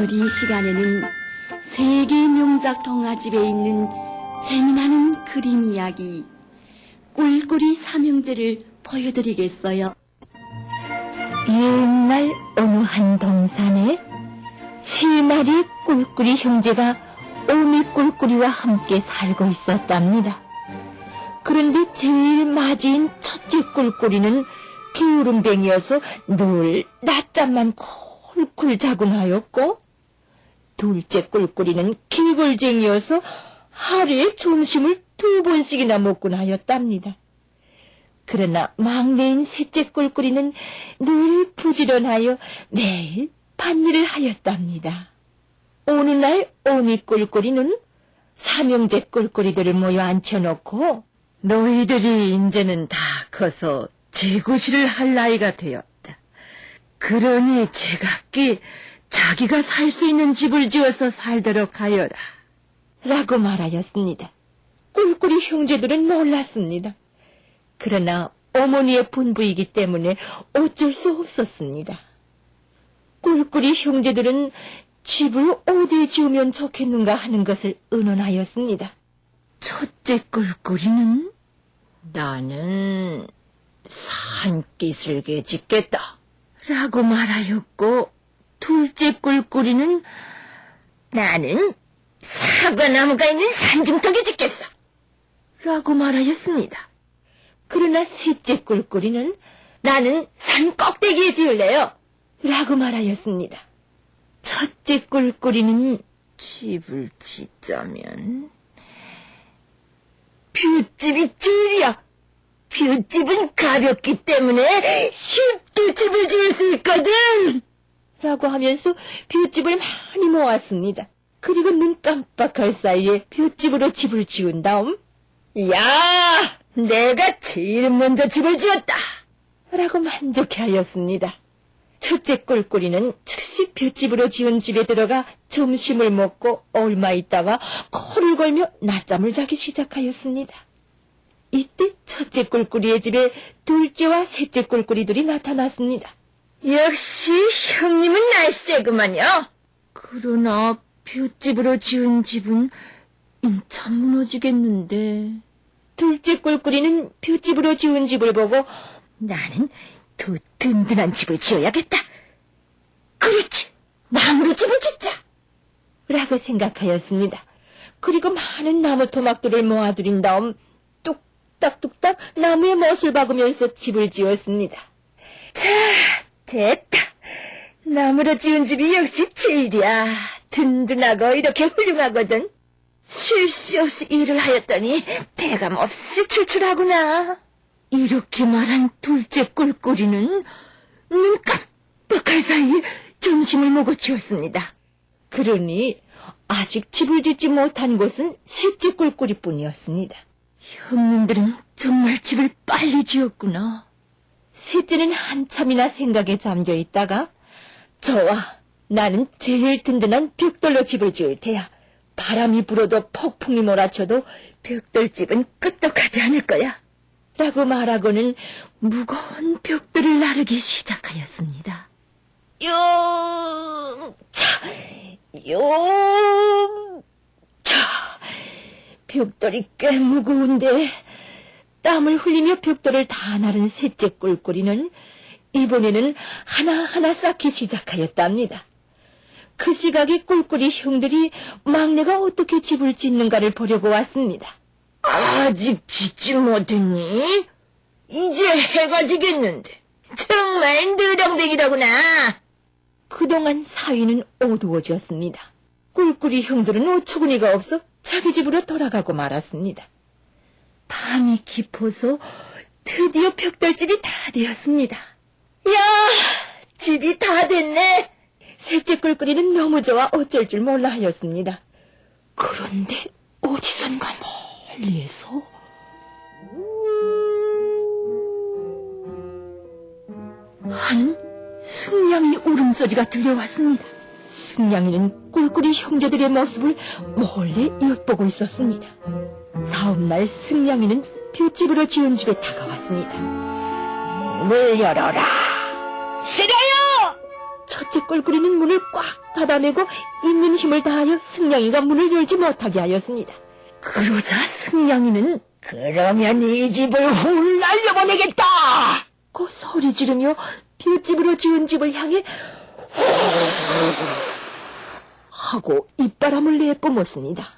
오늘 이 시간에는 세계 명작 동화집에 있는 재미나는 그림 이야기 꿀꿀이 삼형제를 보여드리겠어요. 옛날 어느 한 동산에 세 마리 꿀꿀이 형제가 오미 꿀꿀이와 함께 살고 있었답니다. 그런데 제일 맞이인 첫째 꿀꿀이는 게으름뱅이여서 늘 낮잠만 콜콜 자곤 하였고 둘째 꿀꿀이는 개골쟁이여서 하루에 점심을 두 번씩이나 먹곤 하였답니다. 그러나 막내인 셋째 꿀꿀이는 늘 부지런하여 매일 밭일을 하였답니다. 어느 날 오미 꿀꿀이는 삼형제 꿀꿀이들을 모여 앉혀놓고 너희들이 이제는 다 커서 제구실을 할 나이가 되었다. 그러니 제각기 자기가 살 수 있는 집을 지어서 살도록 하여라. 라고 말하였습니다. 꿀꿀이 형제들은 놀랐습니다. 그러나 어머니의 분부이기 때문에 어쩔 수 없었습니다. 꿀꿀이 형제들은 집을 어디에 지으면 좋겠는가 하는 것을 의논하였습니다. 첫째 꿀꿀이는 나는 산기슭에 짓겠다. 라고 말하였고 둘째 꿀꿀이는 나는 사과나무가 있는 산중턱에 짓겠어. 라고 말하였습니다. 그러나 셋째 꿀꿀이는 나는 산 꼭대기에 지을래요. 라고 말하였습니다. 첫째 꿀꿀이는 집을 짓자면 둣집이 제일이야. 둣집은 가볍기 때문에 쉽게 집을 지을 수 있거든. 라고 하면서 둣집을 많이 모았습니다. 그리고 눈 깜빡할 사이에 둣집으로 집을 지은 다음 야! 내가 제일 먼저 집을 지었다! 라고 만족해 하였습니다. 첫째 꿀꿀이는 즉시 둣집으로 지은 집에 들어가 점심을 먹고 얼마 있다가 코를 걸며 낮잠을 자기 시작하였습니다. 이때 첫째 꿀꿀이의 집에 둘째와 셋째 꿀꿀이들이 나타났습니다. 역시 형님은 날쌔구만요. 그러나 둣집으로 지은 집은 인참 무너지겠는데. 둘째 꿀꿀이는 둣집으로 지은 집을 보고 나는 더 든든한 집을 지어야겠다. 그렇지, 나무로 집을 짓자. 라고 생각하였습니다. 그리고 많은 나무 토막들을 모아들인 다음 뚝딱뚝딱 나무에 못을 박으면서 집을 지었습니다. 자, 됐다. 나무로 지은 집이 역시 제일이야. 든든하고 이렇게 훌륭하거든. 쉴 새 없이 일을 하였더니 배가 몹시 출출하구나. 이렇게 말한 둘째 꿀꿀이는 눈 깜빡할 사이에 점심을 먹어 치웠습니다. 그러니 아직 집을 짓지 못한 곳은 셋째 꿀꿀이뿐이었습니다. 형님들은 정말 집을 빨리 지었구나. 셋째는 한참이나 생각에 잠겨 있다가 저와 나는 제일 든든한 벽돌로 집을 지을 테야. 바람이 불어도 폭풍이 몰아쳐도 벽돌집은 끄떡하지 않을 거야. 라고 말하고는 무거운 벽돌을 나르기 시작하였습니다. 용, 차, 용, 차. 벽돌이 꽤 무거운데 땀을 흘리며 벽돌을 다 나른 셋째 꿀꿀이는 이번에는 하나하나 쌓기 시작하였답니다. 그 시각에 꿀꿀이 형들이 막내가 어떻게 집을 짓는가를 보려고 왔습니다. 아직 짓지 못했니? 이제 해가 지겠는데. 정말 느렁뱅이라구나. 그동안 사위는 어두워졌습니다. 꿀꿀이 형들은 어처구니가 없어 자기 집으로 돌아가고 말았습니다. 밤이 깊어서 드디어 벽돌집이 다 되었습니다. 야, 집이 다 됐네. 셋째 꿀꿀이는 너무 좋아 어쩔 줄 몰라 하였습니다. 그런데 어디선가 멀리에서 한 승냥이 울음소리가 들려왔습니다. 승냥이는 꿀꿀이 형제들의 모습을 몰래 엿보고 있었습니다. 다음날 승냥이는 둣집으로 지은 집에 다가왔습니다. 문을 열어라. 싫어요! 첫째 꿀꿀이는 문을 꽉 닫아내고 있는 힘을 다하여 승냥이가 문을 열지 못하게 하였습니다. 그러자 승냥이는 그러면 이 집을 훌 날려보내겠다! 고 소리 지르며 볏집으로 지은 집을 향해 하고 입바람을 내뿜었습니다.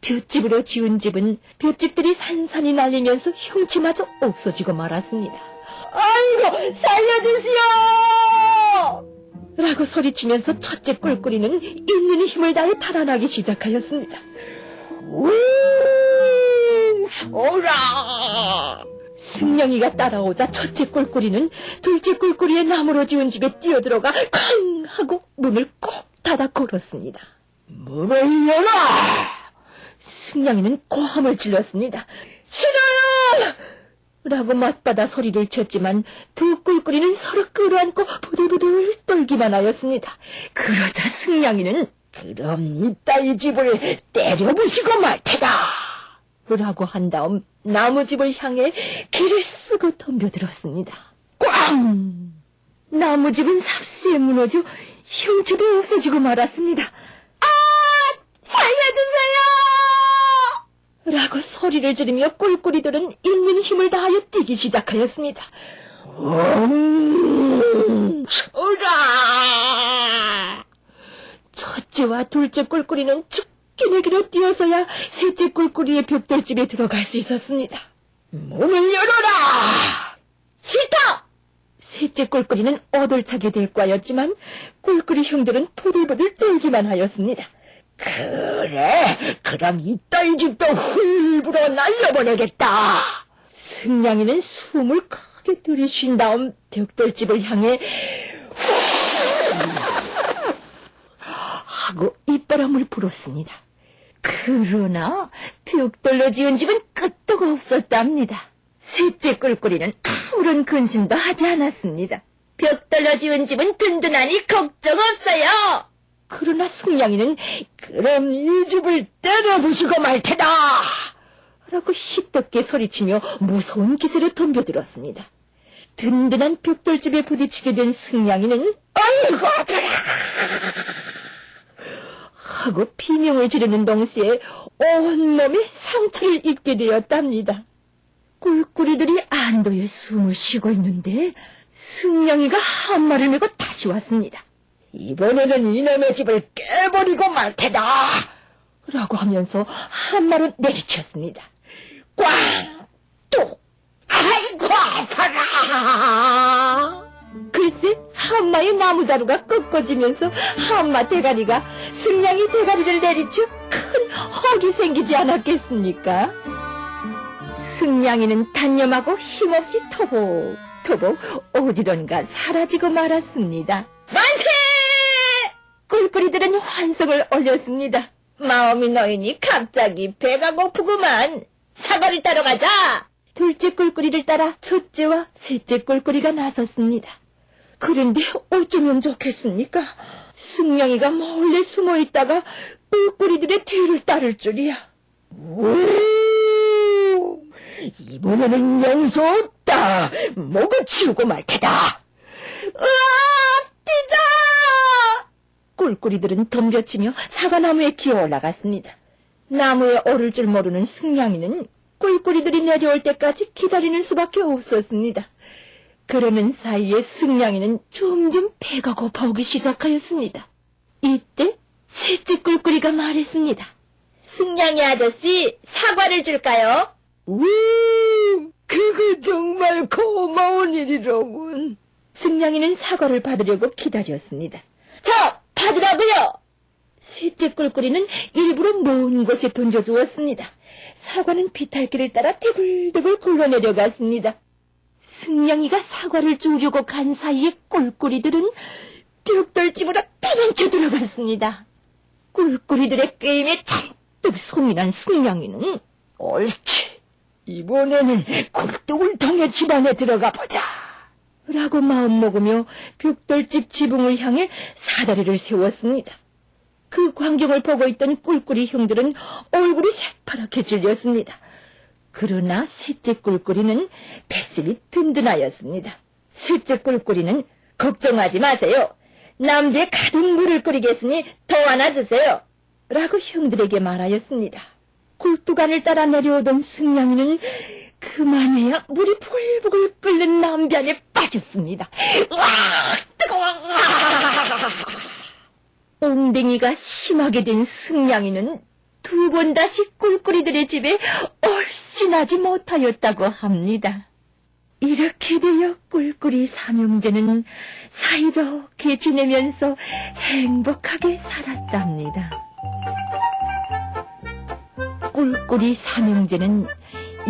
볏집으로 지은 집은 볏집들이 산산이 날리면서 형체마저 없어지고 말았습니다. 아이고 살려주세요! 라고 소리치면서 첫째 꿀꿀이는 있는 힘을 다해 달아나기 시작하였습니다. 우 소라! 승냥이가 따라오자 첫째 꿀꿀이는 둘째 꿀꿀이의 나무로 지은 집에 뛰어들어가 쾅 하고 문을 꼭 닫아 걸었습니다. 문을 열어! 승냥이는 고함을 질렀습니다. 싫어요! 라고 맞받아 소리를 쳤지만 두 꿀꿀이는 서로 끌어안고 부들부들 떨기만 하였습니다. 그러자 승냥이는 그럼 이따 이 집을 때려부시고 말 테다! 라고 한 다음 나무집을 향해 길을 쓰고 덤벼들었습니다. 꽝! 나무집은 삽시에 무너져 형체도 없어지고 말았습니다. 아! 살려주세요! 라고 소리를 지르며 꿀꿀이들은 있는 힘을 다하여 뛰기 시작하였습니다. 음, 소라! 첫째와 둘째 꿀꿀이는 죽기를 길어 뛰어서야 셋째 꿀꿀이의 벽돌집에 들어갈 수 있었습니다. 문을 열어라! 싫다! 셋째 꿀꿀이는 어돌차게 대꾸하였지만 꿀꿀이 형들은 포들포들 떨기만 하였습니다. 그래, 그럼 이 집도 훌불어 날려보내겠다. 승냥이는 숨을 크게 들이쉰 다음 벽돌집을 향해 하고 입바람을 불었습니다. 그러나 벽돌로 지은 집은 끝도 없었답니다. 셋째 꿀꿀이는 아무런 근심도 하지 않았습니다. 벽돌로 지은 집은 든든하니 걱정 없어요. 그러나 승냥이는 그럼 이 집을 때려부시고 말 테다! 라고 희떡게 소리치며 무서운 기세로 덤벼들었습니다. 든든한 벽돌집에 부딪히게 된 승냥이는 아이고 아파라! 하고 비명을 지르는 동시에 온몸에 상처를 입게 되었답니다. 꿀꿀이들이 안도의 숨을 쉬고 있는데 승냥이가 한 말을 메고 다시 왔습니다. 이번에는 이놈의 집을 깨버리고 말 테다! 라고 하면서 한 말을 내리쳤습니다. 꽝! 뚝! 아이고, 아파라! 글쎄, 한마의 나무자루가 꺾어지면서 한마 대가리가 승냥이 대가리를 내리쳐 큰 헉이 생기지 않았겠습니까? 승냥이는 단념하고 힘없이 토복, 토복 어디론가 사라지고 말았습니다. 만세! 꿀꿀이들은 환성을 올렸습니다. 마음이 너이니 갑자기 배가 고프구만. 사과를 따러 가자. 둘째 꿀꿀이를 따라 첫째와 셋째 꿀꿀이가 나섰습니다. 그런데 어쩌면 좋겠습니까? 승냥이가 몰래 숨어 있다가 꿀꿀이들의 뒤를 따를 줄이야. 오! 이번에는 용서 없다. 목을 치우고 말 테다. 으아! 뛰자! 꿀꿀이들은 덤벼치며 사과나무에 기어 올라갔습니다. 나무에 오를 줄 모르는 승냥이는 꿀꿀이들이 내려올 때까지 기다리는 수밖에 없었습니다. 그러는 사이에 승냥이는 점점 배가 고파오기 시작하였습니다. 이때 셋째 꿀꿀이가 말했습니다. 승냥이 아저씨, 사과를 줄까요? 우, 그거 정말 고마운 일이로군. 승냥이는 사과를 받으려고 기다렸습니다. 자, 받으라고요! 셋째 꿀꿀이는 일부러 먼 곳에 던져주었습니다. 사과는 비탈길을 따라 대굴대굴 굴러내려갔습니다. 승냥이가 사과를 주우려고 간 사이에 꿀꿀이들은 벽돌집으로 도망쳐 들어갔습니다. 꿀꿀이들의 게임에 잔뜩 난 승냥이는 옳지, 이번에는 굴뚝을 통해 집안에 들어가 보자. 라고 마음먹으며 벽돌집 지붕을 향해 사다리를 세웠습니다. 그 광경을 보고 있던 꿀꿀이 형들은 얼굴이 새파랗게 질렸습니다. 그러나 셋째 꿀꿀이는 뱃속이 든든하였습니다. 셋째 꿀꿀이는 걱정하지 마세요. 남주에 가득 물을 끓이겠으니 더 안아주세요. 라고 형들에게 말하였습니다. 굴뚝안을 따라 내려오던 승냥이는 그만해야 물이 불불 끓는 남변에 빠졌습니다. 와, 뜨거워! 옹댕이가 심하게 된 승냥이는 두 번 다시 꿀꿀이들의 집에 얼씬하지 못하였다고 합니다. 이렇게 되어 꿀꿀이 삼형제는 사이좋게 지내면서 행복하게 살았답니다. 꿀꿀이 삼형제는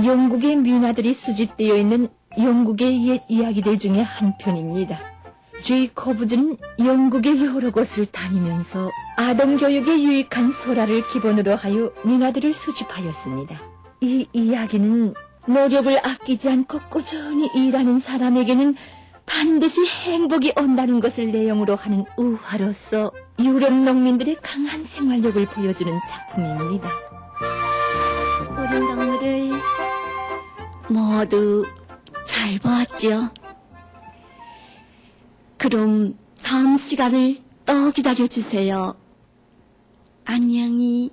영국의 민화들이 수집되어 있는 영국의 옛 이야기들 중에 한 편입니다. 제이커브즈는 영국의 여러 곳을 다니면서 아동 교육에 유익한 소라를 기본으로 하여 민화들을 수집하였습니다. 이 이야기는 노력을 아끼지 않고 꾸준히 일하는 사람에게는 반드시 행복이 온다는 것을 내용으로 하는 우화로서 유럽 농민들의 강한 생활력을 보여주는 작품입니다. 어린 동물을 모두 잘 보았죠. 그럼 다음 시간을 또 기다려 주세요. 안녕히